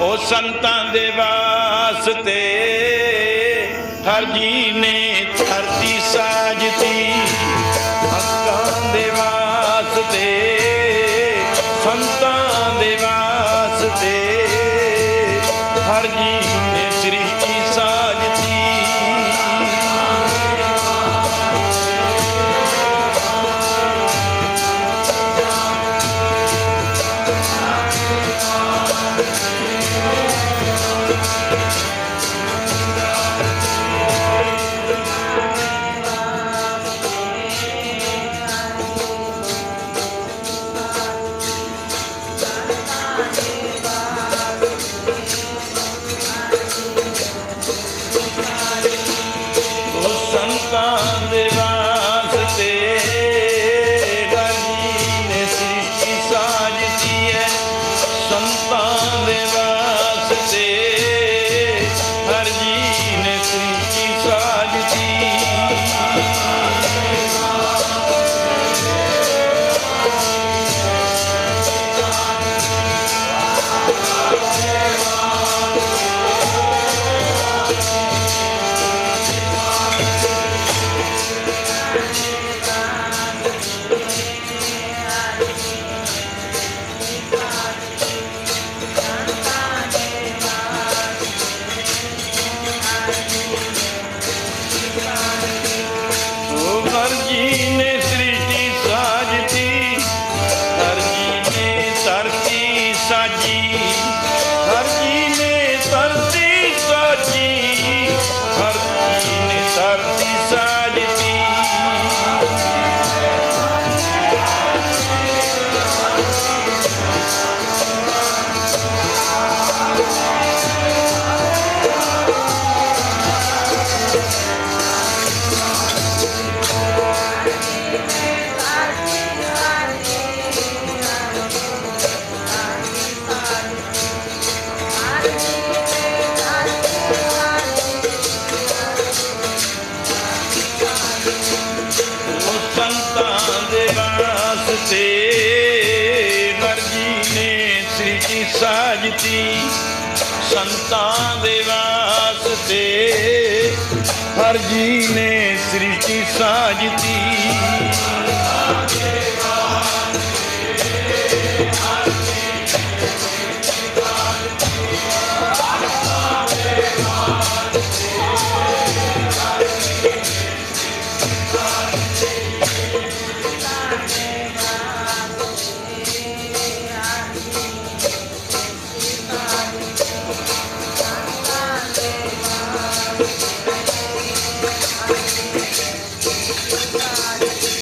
ਉਹ ਸੰਤਾਂ ਦੇ ਵਾਸਤੇ ਹਰ ਜੀ ਨੇ ਧਰਤੀ ਸਾਜਤੀ। ਸੰਤਾਂ ਦੇ ਉਹ ਸੰਤਾਂ ਦੇ ਵਾਸਤੇ ਹਰ ਜੀ ਨੇ ਸ੍ਰਿਸ਼ਟੀ ਸਾਜਤੀ ਸੰਤਾਂ ਦੇ ਵਾਸਤੇ ਹਰ ਜੀ ਨੇ ਸ੍ਰਿਸ਼ਟੀ ਸਾਜਤੀ